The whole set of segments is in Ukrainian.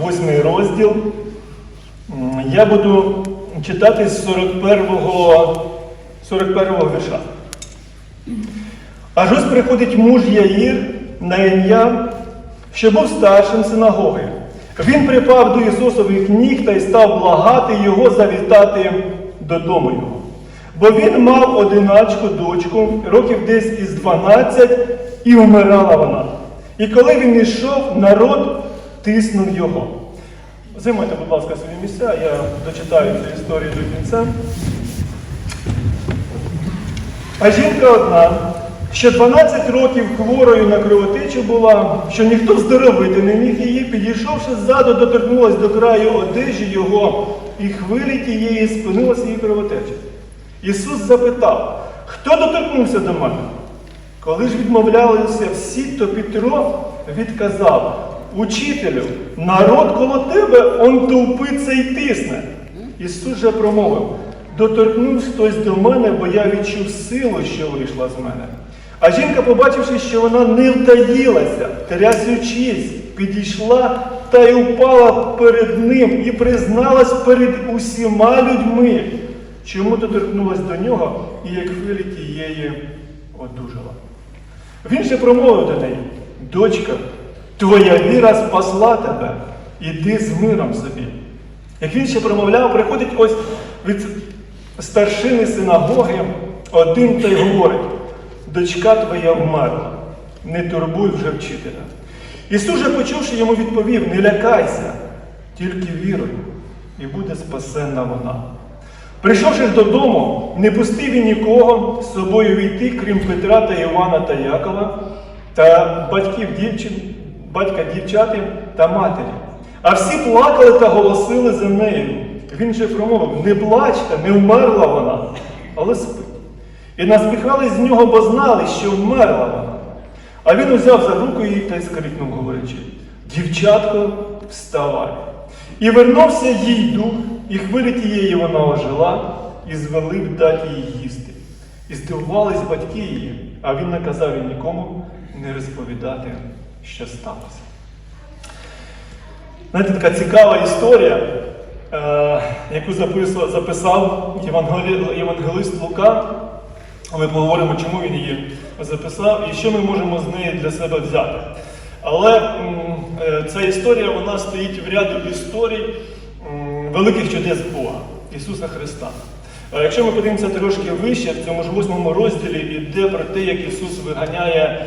восьмий розділ. Я буду читати з 41-го 41-го вірша. Аж ось приходить муж Яїр на ім'я, що був старшим синагоги. Він припав до Ісусових ніг та й став благати його завітати додому його. Бо він мав одиначку дочку, років десь із 12, і вмирала вона. І коли він йшов, народ тиснув його. Займайте, будь ласка, свої місця, я дочитаю цю історію до кінця. А жінка одна, що 12 років хворою на кровотечу була, що ніхто здоровити не міг її, підійшовши ззаду, доторкнулась до краю одежі його, і хвилі тієї спинилася її кровотеча. Ісус запитав, хто доторкнувся до мене? Коли ж відмовлялися всі, то Петро відказав, Учителю, народ коло тебе он товпиться і тисне. Ісус же промовив, доторкнувся хтось до мене, бо я відчув силу, що вийшла з мене. А жінка, побачивши, що вона не втаїлася, трясючись, підійшла та й упала перед ним і призналась перед усіма людьми, чому доторкнулась до нього і як хвилі тієї одужала. Він же промовив до неї, дочка, твоя віра спасла тебе, іди з миром собі. Як він ще промовляв, приходить ось від старшини синагоги один та й говорить, дочка твоя вмерла, не турбуй вже вчителя. Ісус же, почувши йому, відповів, не лякайся, тільки віруй, і буде спасенна вона. Прийшовши додому, не пустив він нікого з собою війти, крім Петра та Івана та Якова, та батьків дівчин, батька дівчати та матері. А всі плакали та голосили за нею. Він же промовив: не плачте, не вмерла вона, але спить. І наспіхали з нього, бо знали, що вмерла вона. А він узяв за руку її та й скрикнув, говорячи: Дівчатко, вставай. І вернувся їй дух, і хвилі тієї вона ожила, і звели б дати їй їсти. І здивувались батьки її, а він наказав їй нікому не розповідати, що сталося. Знаєте, така цікава історія, е, яку записав, записав євангелист Лука. Ми поговоримо, чому він її записав і що ми можемо з неї для себе взяти. Але м, е, ця історія вона стоїть в ряду історій м, великих чудес Бога, Ісуса Христа. Е, Якщо ми подивимося трошки вище, в цьому ж восьмому розділі йде про те, як Ісус виганяє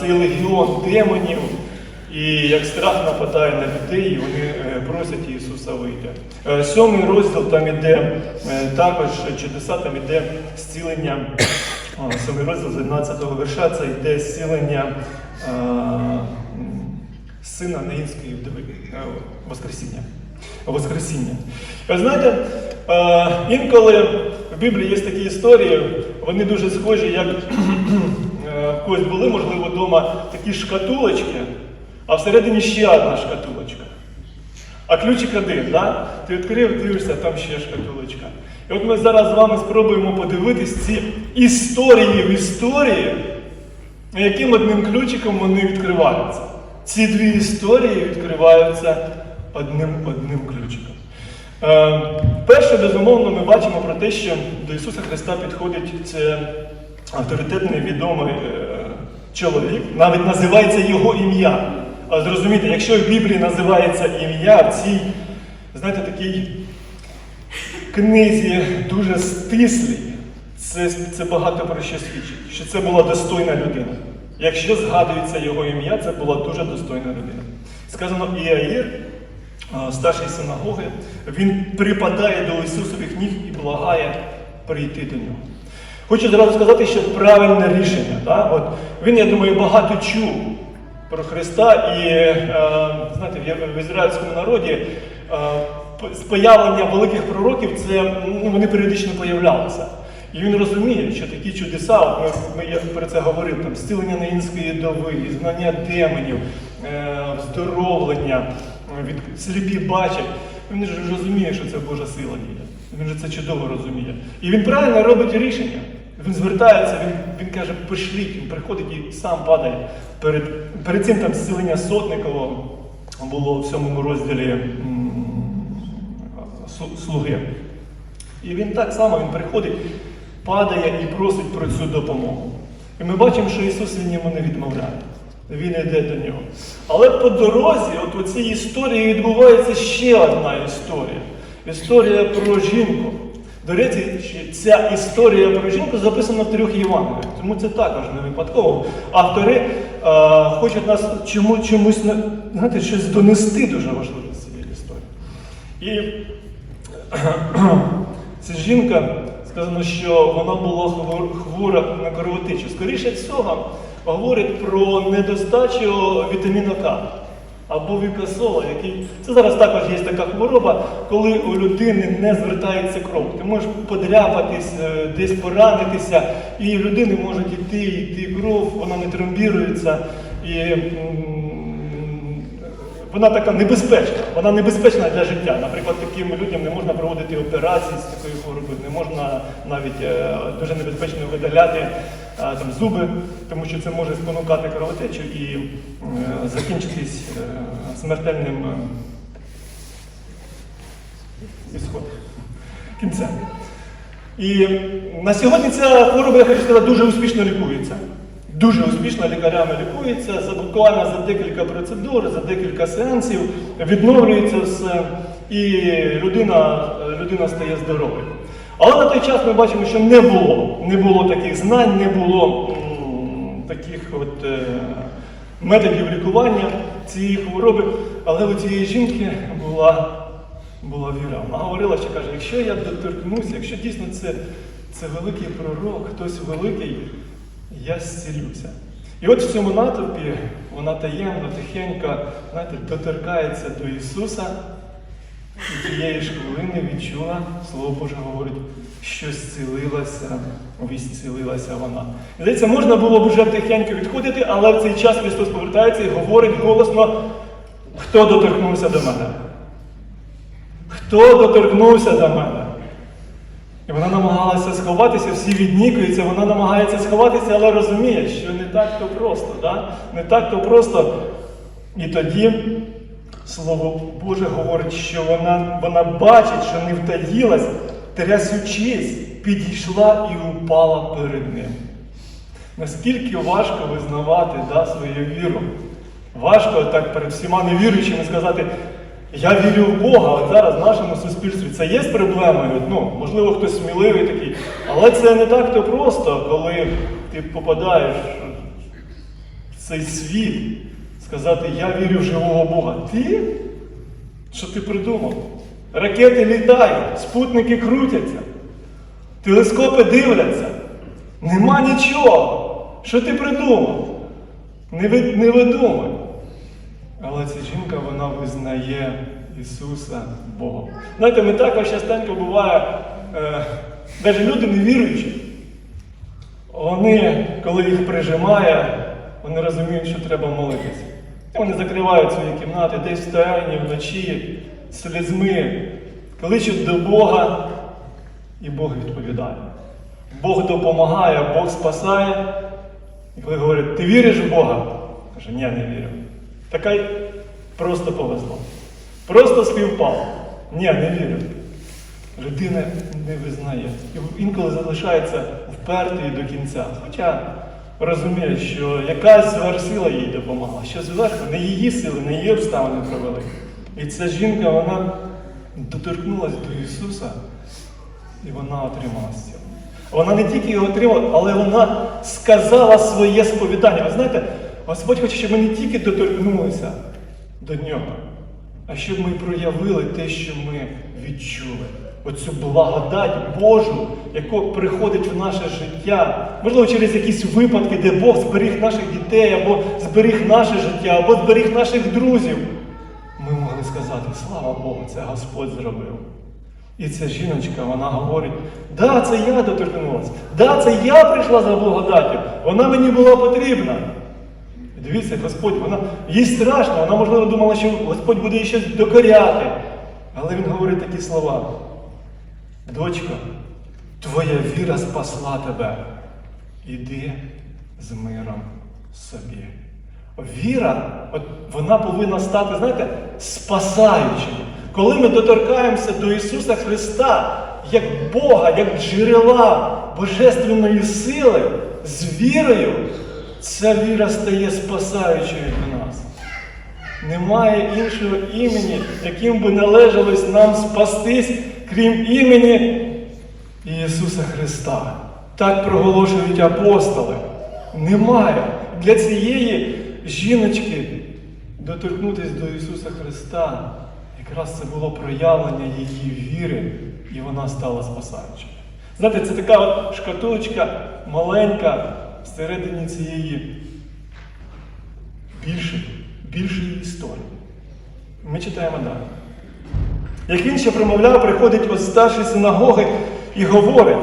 цей легіон демонів, і як страх нападає на людей, і вони е, просять Ісуса вийти. Е, Сьомий розділ там іде е, також чудеса, там іде зцілення. Сьомий розділ з 11 верша це йде зцілення е, сина Наїнської вдови, е, Воскресіння. Воскресіння. Знаєте, е, інколи в Біблії є такі історії, вони дуже схожі, як е, когось були, можливо, вдома такі шкатулочки, а всередині ще одна шкатулочка. А ключик один, да? ти відкрив, дивишся, там ще шкатулочка. І от ми зараз з вами спробуємо подивитись ці історії в історії, яким одним ключиком вони відкриваються. Ці дві історії відкриваються одним одним ключиком. Е, перше, безумовно, ми бачимо про те, що до Ісуса Христа підходить це авторитетний відомий е, чоловік, навіть називається його ім'я. А зрозумійте, якщо в Біблії називається ім'я, в цій, знаєте, такій книзі дуже стислій, це, це багато про що свідчить, що це була достойна людина. Якщо згадується його ім'я, це була дуже достойна людина. Сказано Іаїр, старший синагоги, він припадає до Ісусових ніг і благає прийти до нього. Хочу зразу сказати, що правильне рішення. Так? От, він, я думаю, багато чув про Христа, і е, знаєте, в ізраїльському народі е, появлення великих пророків це ну, вони періодично появлялися. І він розуміє, що такі чудеса, ми, ми я про це говорив, там зцілення наїнської дови, знання демонів, е, вздоровлення, е, від сліпі бачать. Він ж розуміє, що це Божа сила діє. Він же це чудово розуміє. І він правильно робить рішення. Він звертається, він, він каже, пошліть, він приходить і сам падає перед, перед цим там зцілення Сотникового. було в сьомому розділі м, «Слу- слуги. І він так само він приходить, падає і просить про цю допомогу. І ми бачимо, що Ісус він йому не відмовляє. Він йде до нього. Але по дорозі, от у цій історії відбувається ще одна історія. Історія про жінку. До речі, ця історія про жінку записана в трьох Євангеліях, тому це також не випадково. Автори е, хочуть нас чому, чомусь знаєте, щось донести дуже важливе з цієї історії. І Ця жінка сказано, що вона була хвора на кровотичу. Скоріше всього, говорить про недостачу вітаміна К або вікасола, який це зараз також є така хвороба, коли у людини не звертається кров. Ти можеш подряпатись, е, десь поранитися, і людини може йти, йти кров, вона не тромбірується. І вона така небезпечна, вона небезпечна для життя. Наприклад, таким людям не можна проводити операції з такою хворобою, не можна навіть е, дуже небезпечно видаляти там, зуби, тому що це може спонукати кровотечу і е, закінчитись е, смертельним е, ісход, кінцем. І на сьогодні ця хвороба, я хочу сказати, дуже успішно лікується. Дуже успішно лікарями лікується, буквально за декілька процедур, за декілька сеансів відновлюється все, і людина, людина стає здоровою. Але на той час ми бачимо, що не було. Не було таких знань, не було таких от, е, методів лікування цієї хвороби. Але у цієї жінки була була віра. Вона говорила, що каже, якщо я доторкнуся, якщо дійсно це, це великий пророк, хтось великий, я зцілюся. І от в цьому натовпі вона таємно, тихенько, знаєте, доторкається до Ісуса, і тієї ж хвилини відчула, Слово Боже говорить, що зцілилася, зцілилася вона. Здається, можна було б вже тихенько відходити, але в цей час Христос повертається і говорить голосно, хто доторкнувся до мене. Хто доторкнувся до мене? І вона намагалася сховатися, всі віднікуються, вона намагається сховатися, але розуміє, що не так то просто. Да? Не так то просто. І тоді Слово Боже говорить, що вона, вона бачить, що не втаїлась, трясучись, підійшла і упала перед ним. Наскільки важко визнавати да, свою віру. Важко так перед всіма невіруючими сказати, я вірю в Бога, от зараз в нашому суспільстві це є проблемою. Ну, можливо, хтось сміливий такий. Але це не так то просто, коли ти попадаєш в цей світ, сказати, я вірю в живого Бога. Ти? Що ти придумав? Ракети літають, спутники крутяться, телескопи дивляться. Нема нічого. Що ти придумав? Не, ви, не видумай. Але ця жінка вона визнає Ісуса Богом. Знаєте, ми також частенько буває, е, навіть люди невіруючі, вони, коли їх прижимає, вони розуміють, що треба молитися. Вони закривають свої кімнати, десь в тайні, вночі, слізьми, кличуть до Бога, і Бог відповідає. Бог допомагає, Бог спасає. І коли говорять, ти віриш в Бога? Каже, ні, не вірю. Така й просто повезло. Просто співпало. Ні, не вірю. Людина не визнає. І інколи залишається впертою до кінця. Хоча розуміє, що якась зверсила їй допомогла, що зверху не її сили, не її обставини провели. І ця жінка, вона доторкнулася до Ісуса, і вона отримала зцілення. Вона не тільки його отримала, але вона сказала своє сповідання. Ви знаєте, Господь хоче, щоб ми не тільки доторкнулися до нього, а щоб ми проявили те, що ми відчули. Оцю благодать Божу, яка приходить в наше життя. Можливо, через якісь випадки, де Бог зберіг наших дітей, або зберіг наше життя, або зберіг наших друзів. Ми могли сказати, слава Богу, це Господь зробив. І ця жіночка, вона говорить, да, це я доторкнулася, да, це я прийшла за благодаттю, вона мені була потрібна. Дивіться, Господь, вона їй страшно, вона, можливо, думала, що Господь буде їй щось докоряти. Але він говорить такі слова. Дочко, твоя віра спасла тебе. Іди з миром собі. Віра, от вона повинна стати, знаєте, спасаючою. Коли ми доторкаємося до Ісуса Христа, як Бога, як джерела божественної сили, з вірою, ця віра стає спасаючою для нас. Немає іншого імені, яким би належалось нам спастись, крім імені Ісуса Христа. Так проголошують апостоли. Немає. Для цієї жіночки доторкнутися до Ісуса Христа. Якраз це було проявлення її віри, і вона стала спасаючою. Знаєте, це така от шкатулочка маленька всередині цієї більшої, більшої історії. Ми читаємо далі. Як він ще промовляв, приходить ось старший синагоги і говорить: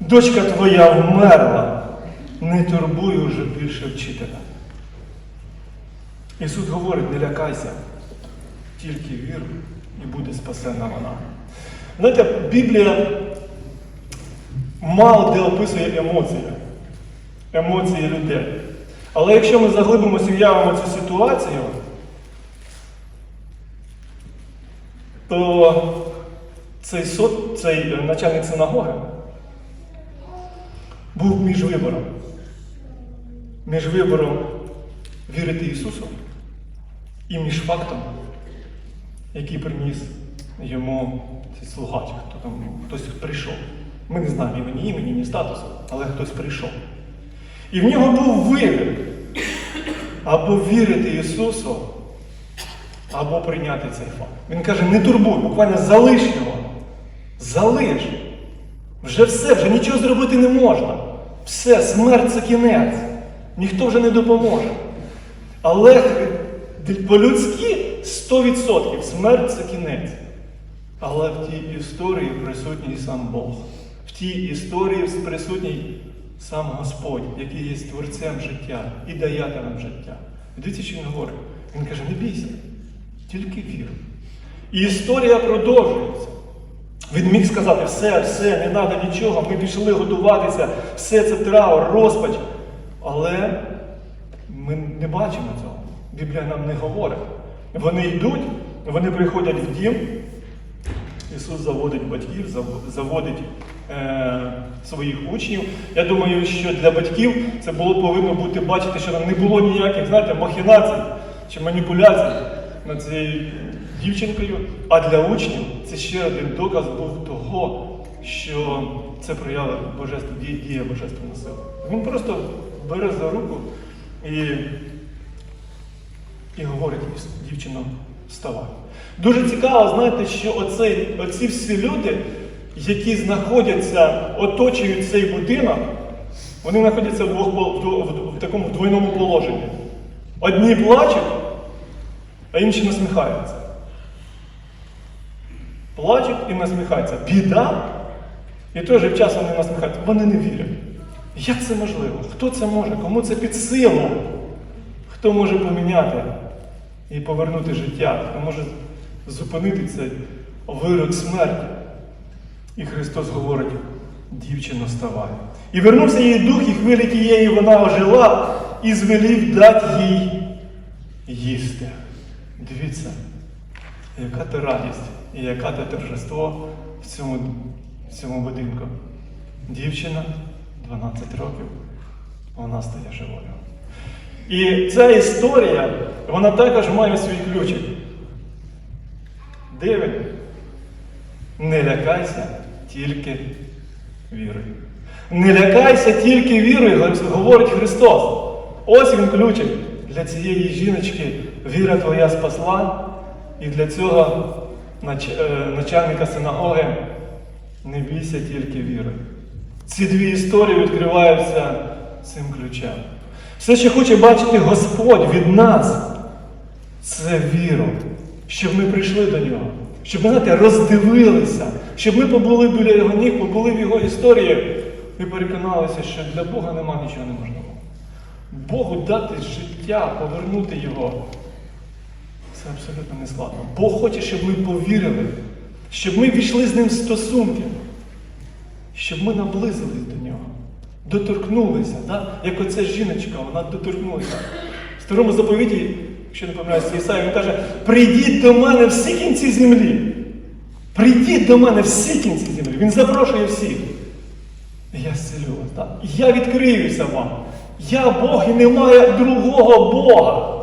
дочка твоя вмерла, не турбуй уже більше вчителя. Ісус говорить, не лякайся, тільки вір і буде спасена вона. Знаєте, Біблія мало де описує емоції, емоції людей. Але якщо ми заглибимося і уявимо цю ситуацію, то цей, сот, цей е, начальник синагоги був між вибором. Між вибором вірити Ісусу і між фактом, який приніс йому цей слугач, хто там, хтось прийшов. Ми не знаємо імені імені, ні статусу, але хтось прийшов. І в нього був вибір або вірити Ісусу, або прийняти цей факт. Він каже, не турбуй, буквально залиш його. Залиш. Вже все, вже нічого зробити не можна. Все, смерть це кінець. Ніхто вже не допоможе. Але по-людськи 100% смерть це кінець. Але в тій історії присутній сам Бог. В тій історії присутній сам Господь, який є творцем життя і даятелем життя. Дивіться, що він говорить. Він каже, не бійся, тільки вір. І історія продовжується. Він міг сказати, все, все, не треба нічого, ми пішли готуватися, все це траур, розпач. Але ми не бачимо цього. Біблія нам не говорить. Вони йдуть, вони приходять в дім. Ісус заводить батьків, заводить е, своїх учнів. Я думаю, що для батьків це було повинно бути бачити, що там не було ніяких, знаєте, махінацій чи маніпуляцій над цією дівчинкою. А для учнів це ще один доказ був того, що це проява божество, дія, божественна сила. Він просто бере за руку і і говорить дівчино, вставай. Дуже цікаво, знаєте, що оцей, оці всі люди, які знаходяться, оточують цей будинок, вони знаходяться в, двох, в, в, в такому двойному положенні. Одні плачуть, а інші насміхаються. Плачуть і насміхаються. Біда, і той же час вони насміхаються. Вони не вірять. Як це можливо? Хто це може? Кому це під силу? Хто може поміняти і повернути життя? Хто може зупинити цей вирок смерті? І Христос говорить, дівчино, вставай. І вернувся їй дух, і хвилі тієї вона ожила, і звелів дати їй їсти. Дивіться, яка то радість і яка то торжество в цьому, в цьому будинку. Дівчина 12 років, вона стає живою. І ця історія, вона також має свій ключик. Де? Не лякайся, тільки віруй. Не лякайся, тільки віруй, говорить Христос. Ось він ключик для цієї жіночки. Віра твоя спасла. І для цього нач- е, начальника синагоги не бійся, тільки віруй. Ці дві історії відкриваються цим ключем. Все, що хоче бачити Господь від нас, це віру, щоб ми прийшли до нього, щоб ми знаєте, роздивилися, щоб ми побули біля його ніг, побули в його історії і переконалися, що для Бога нема нічого неможливого. Богу дати життя, повернути його. Це абсолютно не складно. Бог хоче, щоб ми повірили, щоб ми війшли з ним в стосунки, щоб ми наблизились до нього, доторкнулися, да? як оця жіночка, вона доторкнулася. второму заповіті, якщо не помиляюся, Ісаї, він каже: прийдіть до мене всі кінці землі. Прийдіть до мене всі кінці землі. Він запрошує всіх. Я зцілю вас. Так? Я відкриюся вам. Я Бог і немає другого Бога.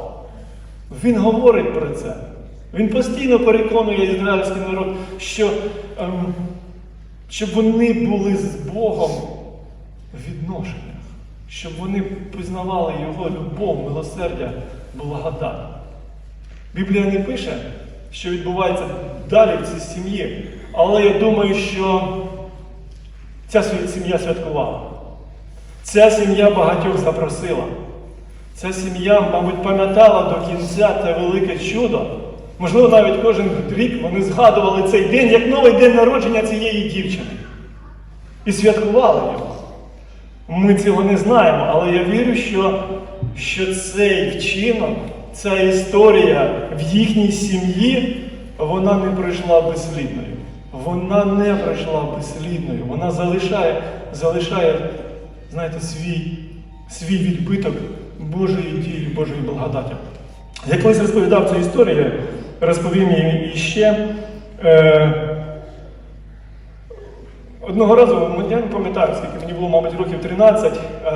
Він говорить про це. Він постійно переконує ізраїльський народ, що, ем, щоб вони були з Богом в відношеннях, щоб вони пізнавали Його любов, милосердя, благодать. Біблія не пише, що відбувається далі в цій сім'ї, але я думаю, що ця сім'я святкувала. Ця сім'я багатьох запросила. Ця сім'я, мабуть, пам'ятала до кінця те велике чудо. Можливо, навіть кожен рік вони згадували цей день як новий день народження цієї дівчини. І святкували його. Ми цього не знаємо, але я вірю, що, що цей вчинок, ця історія в їхній сім'ї, вона не пройшла безслідною. Вона не пройшла безслідною. Вона залишає, залишає знаєте, свій, свій відбиток Божої дії, Божої благодаті. Я колись розповідав цю історію, розповім її іще. Е, Одного разу, я не пам'ятаю, скільки мені було, мабуть, років 13. е,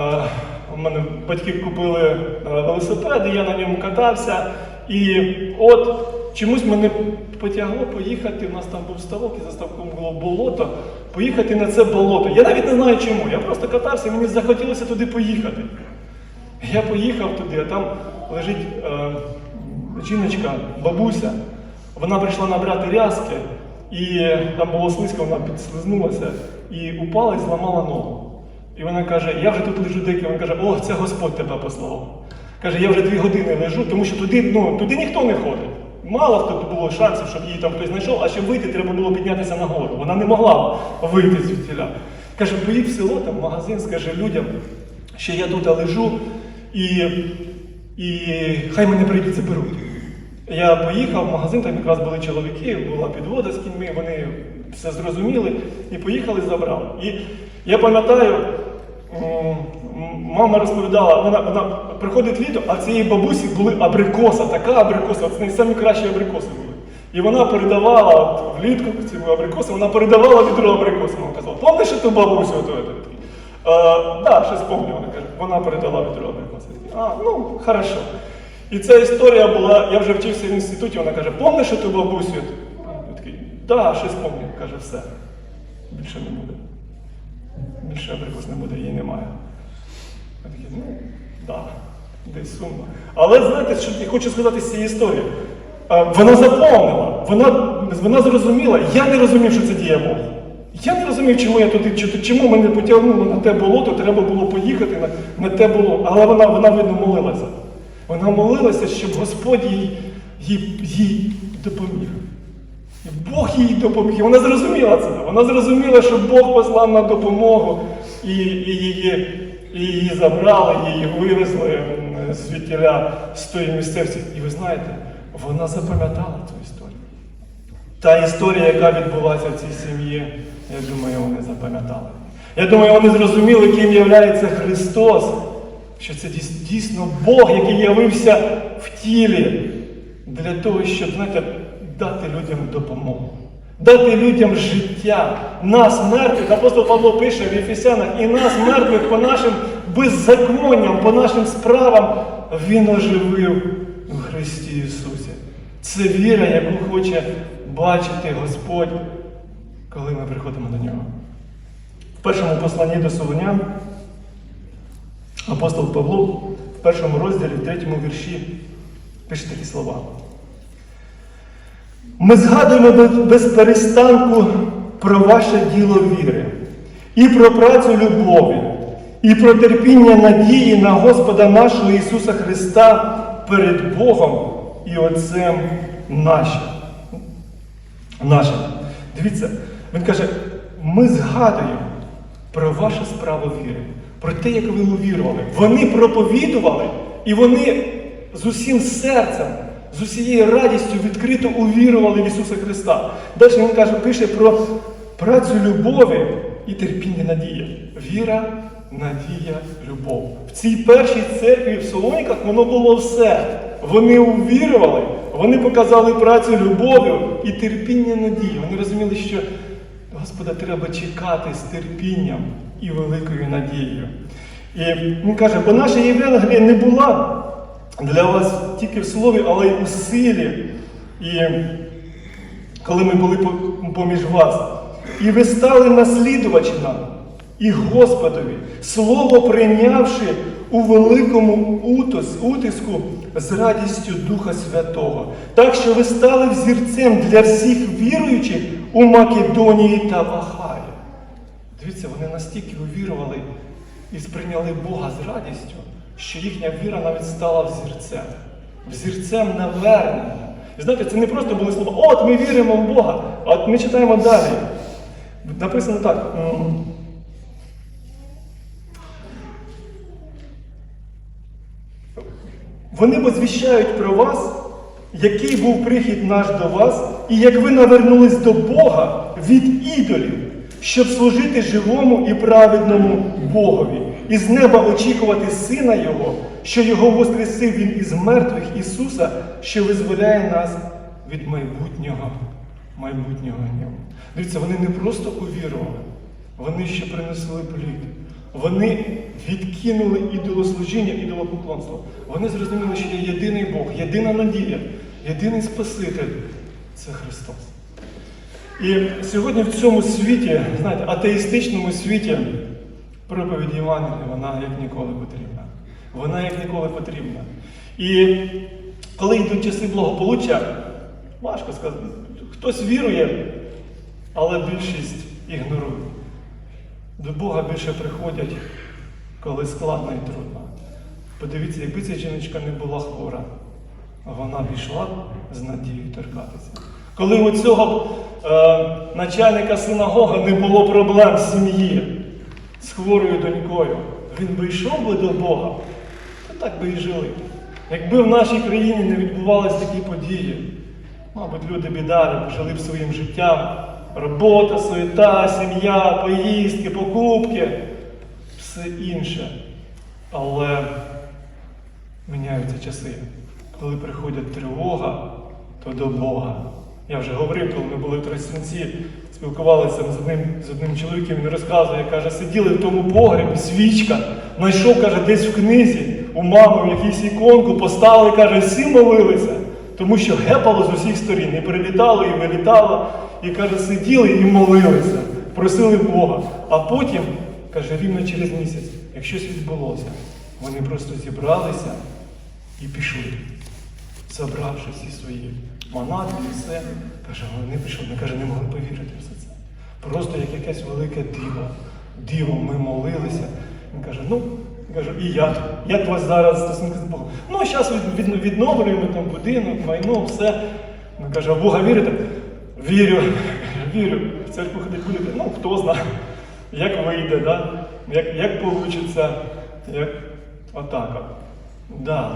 У мене батьки купили е, велосипед, і я на ньому катався. І от чомусь мене потягло поїхати. У нас там був ставок, і за ставком було болото. Поїхати на це болото. Я навіть не знаю чому. Я просто катався, мені захотілося туди поїхати. Я поїхав туди, а там лежить е, жіночка, бабуся. Вона прийшла набрати рязки, і там було слизько, вона підслизнулася і упала і зламала ногу. І вона каже: Я вже тут лежу декілька. Вона каже, о, це Господь тебе послав. Каже, я вже дві години лежу, тому що туди, ну, туди ніхто не ходить. Мало хто було шансів, щоб її там хтось знайшов, а щоб вийти, треба було піднятися нагору. Вона не могла вийти звідтіля. Каже, поїдь в село, там в магазин, скажи людям, що я тут лежу, і, і хай мене прийдуть заберуть. Я поїхав в магазин, там якраз були чоловіки, була підвода з кіньми, вони все зрозуміли і поїхали, забрали. І я пам'ятаю, мама розповідала, вона, вона приходить літо, а цієї бабусі були абрикоса, така абрикоса, от з самі кращі абрикоси були. І вона передавала от, влітку ці абрикоси, вона передавала відро абрикоси. Вона казала, пам'ятаєш ту бабусю? Ото?» «Е, да, щось пам'ятаю, вона каже, вона передала відро абрикоси. А, ну, хорошо. І ця історія була, я вже вчився в інституті, вона каже, помниш ту бабусю? Я такий, да, щось пам'ятаю. Каже, все. Більше не буде. Більше абрикос не буде, її немає. Я такий, ну, да, десь сумно. Але знаєте, що я хочу сказати з цієї історії? Вона заповнила, вона, вона зрозуміла, я не розумів, що це діє Бог. Я не розумів, чому я туди, чому мене потягнуло на те болото, треба було поїхати на, на те болото. Але вона, вона видно, молилася. Вона молилася, щоб Господь їй, їй, їй допоміг. І Бог їй допоміг. Вона зрозуміла це. Вона зрозуміла, що Бог послав на допомогу і, і, її, і її забрали, її вивезли звідтіля з тої місцевості. І ви знаєте, вона запам'ятала цю історію. Та історія, яка відбулася в цій сім'ї, я думаю, вони запам'ятали. Я думаю, вони зрозуміли, ким є Христос, що це дійсно Бог, який явився в тілі для того, щоб знаєте, дати людям допомогу, дати людям життя. Нас, мертвих, апостол Павло пише в Ефесянах, і нас, мертвих, по нашим беззаконням, по нашим справам, Він оживив у Христі Ісусі. Це віра, яку хоче бачити Господь, коли ми приходимо до Нього. В першому посланні до Солонян апостол Павло в першому розділі, в третьому вірші пише такі слова. Ми згадуємо без- перестанку про ваше діло віри, і про працю любові, і про терпіння надії на Господа нашого Ісуса Христа перед Богом і Отцем нашим. нашим. Дивіться, він каже, ми згадуємо про вашу справу віри, про те, як ви увірували. Вони проповідували, і вони з усім серцем, з усією радістю відкрито увірували в Ісуса Христа. Далі він каже, пише про працю любові і терпіння надія. Віра, надія, любов. В цій першій церкві в Солоніках воно було все. Вони увірували, вони показали працю любов'ю і терпіння надії. Вони розуміли, що Господа треба чекати з терпінням і великою надією. І він каже, бо наша Євангелія не була для вас тільки в слові, але й у силі. І коли ми були поміж вас, і ви стали наслідувачами і Господові, слово прийнявши у великому утиску з радістю Духа Святого, так що ви стали взірцем для всіх віруючих у Македонії та в Дивіться, вони настільки увірували і сприйняли Бога з радістю, що їхня віра навіть стала взірцем, взірцем навернення. І знаєте, це не просто були слова, от ми віримо в Бога. От ми читаємо далі. Написано так. Вони возвіщають про вас, який був прихід наш до вас, і як ви навернулись до Бога від ідолів, щоб служити живому і праведному Богові, і з неба очікувати Сина Його, що Його воскресив Він із мертвих Ісуса, що визволяє нас від майбутнього, майбутнього гніву. Дивіться, вони не просто увірували, вони ще принесли плід. Вони відкинули ідолослужіння, ідолопоклонство. Вони зрозуміли, що є єдиний Бог, єдина надія, єдиний Спаситель це Христос. І сьогодні в цьому світі, знаєте, атеїстичному світі, проповідь Євангелія, вона як ніколи потрібна. Вона як ніколи потрібна. І коли йдуть часи благополуччя, важко сказати, хтось вірує, але більшість ігнорує. До Бога більше приходять, коли складно і трудно. Подивіться, якби ця жіночка не була хвора, вона б йшла з надією торкатися. Коли у цього е, начальника синагоги не було проблем в сім'ї з хворою донькою, він би йшов би до Бога, то так би і жили. Якби в нашій країні не відбувалися такі події, мабуть, люди бідари жили б своїм життям. Робота, суета, сім'я, поїздки, покупки, все інше. Але міняються часи. Коли приходить тривога, то до Бога. Я вже говорив, коли ми були в Тростянці, спілкувалися з одним, з одним чоловіком, він розказує, каже, сиділи в тому погребі, свічка, знайшов, каже, десь в книзі, у мами в якійсь іконку, поставили, каже, всі молилися, тому що гепало з усіх сторін, і прилітало, і вилітало, і каже, сиділи і молилися, просили Бога. А потім, каже, рівно через місяць, як щось відбулося, вони просто зібралися і пішли забравши всі свої манати і все, каже, вони пішли, ми каже, не могли повірити все це. Просто як якесь велике диво. Диво, ми молилися. Він каже, ну, каже, і як? Як у вас зараз стосунки з Богом? Ну, зараз від, від, відновлюємо там будинок, майно, все. Він каже, а Бога вірите? Вірю, вірю, в церкву ходить будете. Ну, хто знає, як вийде, да? як, як вийде, як отак. от. Да.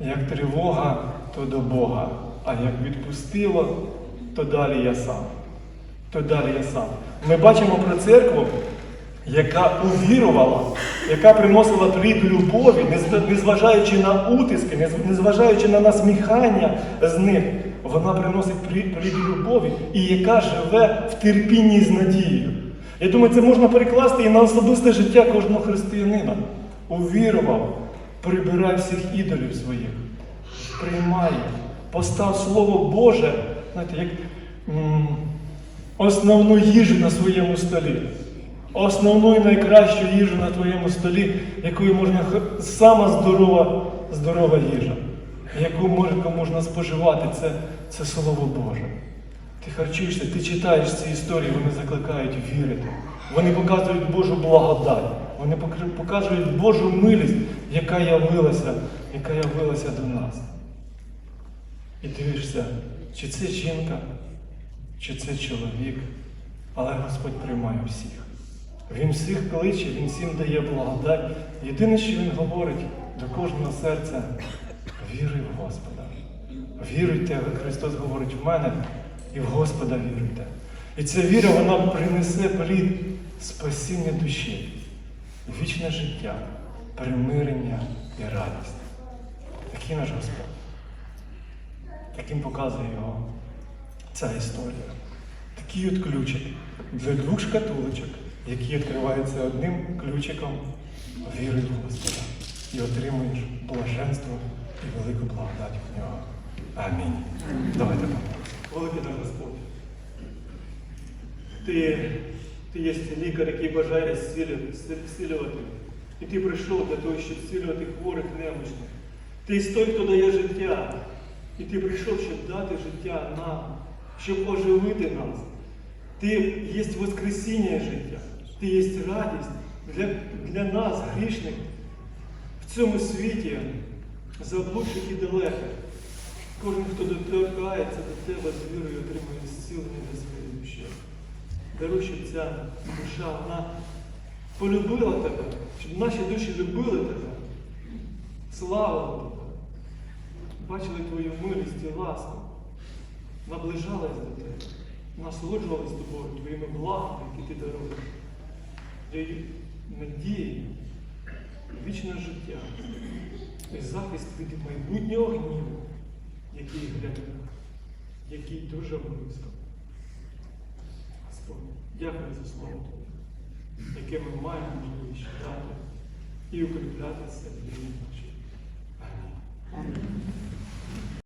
Як тривога, то до Бога, а як відпустило, то далі я сам. То далі я сам. Ми бачимо про церкву, яка увірувала, яка приносила плід любові, незважаючи на утиски, незважаючи на насміхання з них, вона приносить плід любові і яка живе в терпінні з надією. Я думаю, це можна перекласти і на особисте життя кожного християнина. Увірував, прибирай всіх ідолів своїх, приймай, постав Слово Боже, знаєте, як основну їжу на своєму столі. Основну і найкращу їжу на твоєму столі, якою можна сама здорова, здорова їжа, яку можна, можна споживати, це, це Слово Боже. Ти харчуєшся, ти читаєш ці історії, вони закликають вірити. Вони показують Божу благодать, вони показують Божу милість, яка явилася, яка явилася до нас. І дивишся, чи це жінка, чи це чоловік, але Господь приймає всіх. Він всіх кличе, Він всім дає благодать. Єдине, що Він говорить до кожного серця, віруй в Господа. Віруйте, Христос говорить в мене, і в Господа віруйте. І ця віра, вона принесе плід спасіння душі, вічне життя, примирення і радість. Такий наш Господь. Таким показує його ця історія. Такий от ключик для двох шкатулочок, які відкриваються одним ключиком віри в Господа. І отримуєш блаженство і велику благодать в нього. Амінь. Давайте помолимося. Великий наш Господь. Ти, ти є лікар, який бажає зцілювати, зцілювати. І ти прийшов для того, щоб зцілювати хворих немощних. Ти є той, хто дає життя. І ти прийшов, щоб дати життя нам, щоб оживити нас. Ти є воскресіння життя, ти є радість для, для нас, грішних, в цьому світі, заблудших і далеких. Кожен, хто доторкається до тебе з вірою, отримує зцілення для своєї душі. Даруй, щоб ця душа вона полюбила тебе, щоб наші душі любили тебе, славили тебе, бачили твою милість і ласку, наближались до тебе, насолоджувались тобою, твоїми благами, які ти даруєш, твоєю надією, вічне життя і захист від майбутнього гніву, який глядає, який дуже близько. Господь, дякую за слово Твоє, яке ми маємо можливість читати і укріпляти себе в нашій. Amen.